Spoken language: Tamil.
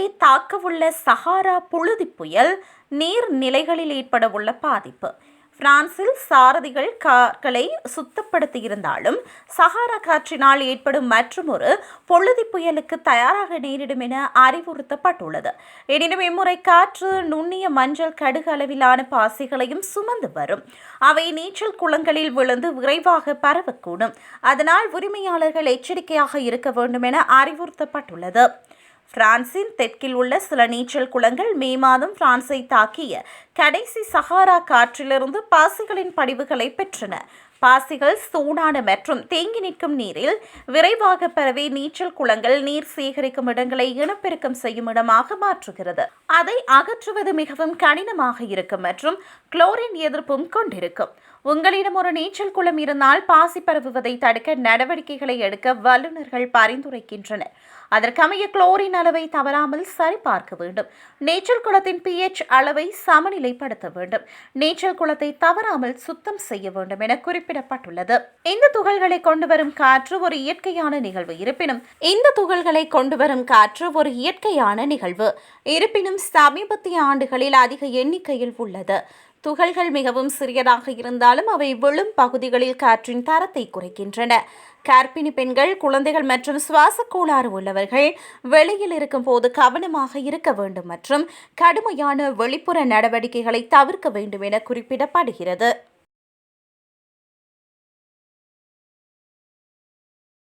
தாக்கவுள்ள சஹாரா புழுதி புயல் நீர்நிலைகளில் ஏற்படவுள்ள பாதிப்பு. பிரான்சில் சாரதிகள் கார்களை சுத்தப்படுத்தியிருந்தாலும் சஹாரா காற்றினால் ஏற்படும் மற்றுமொரு பொழுதி புயலுக்கு தயாராக நேரிடும் என அறிவுறுத்தப்பட்டுள்ளது. எனினும் இம்முறை காற்று நுண்ணிய மஞ்சள் கடுகு அளவிலான பாசிகளையும் சுமந்து வரும். அவை நீச்சல் குளங்களில் விழுந்து விரைவாக பரவக்கூடும். அதனால் உரிமையாளர்கள் எச்சரிக்கையாக இருக்க வேண்டும் என அறிவுறுத்தப்பட்டுள்ளது. பிரான்சின் தெற்கில் உள்ள சில நீச்சல் குளங்கள் மே மாதம் பிரான்சை தாக்கிய கடைசி சஹாரா காற்றிலிருந்து பாசிகளின் படிவுகளை பெற்றன. பாசிகள் சூடான மற்றும் தேங்கி நிற்கும் நீரில் விரைவாக பரவி நீச்சல் குளங்கள் நீர் சேகரிக்கும் இடங்களை இனப்பெருக்கம் செய்யும் இடமாக மாற்றுகிறது. அதை அகற்றுவது மிகவும் கடினமாக இருக்கும் மற்றும் குளோரின் எதிர்ப்பும் கொண்டிருக்கும். உங்களிடம் ஒரு நீச்சல் குளம் இருந்தால் பாசி பரவுவதை தடுக்க நடவடிக்கைகளை எடுக்க வல்லுநர்கள் பரிந்துரைக்கின்றனர். அதற்கமைய குளோரின் அளவை தவறாமல் சரிபார்க்க வேண்டும். நீச்சல் குளத்தின் பிஹெச் அளவை சமநிலைப்படுத்த வேண்டும். நீச்சல் குளத்தை தவறாமல் சுத்தம் செய்ய வேண்டும் என குறிப்பிடப்பட்டுள்ளது. இந்த துகள்களை கொண்டு வரும் காற்று ஒரு இயற்கையான நிகழ்வு இருப்பினும் இந்த துகள்களை கொண்டு வரும் காற்று ஒரு இயற்கையான நிகழ்வு இருப்பினும் சமீபத்திய ஆண்டுகளில் அதிக எண்ணிக்கையில் உள்ளது. துகள்கள் மிகவும் சிறியதாக இருந்தாலும் அவை விழும் பகுதிகளில் காற்றின் தரத்தை குறைக்கின்றன. கர்ப்பிணி பெண்கள் குழந்தைகள் மற்றும் சுவாச கோளாறு உள்ளவர்கள் வெளியில் இருக்கும் போது கவனமாக இருக்க வேண்டும் மற்றும் கடுமையான வெளிப்புற நடவடிக்கைகளை தவிர்க்க வேண்டும் என குறிப்பிடப்படுகிறது.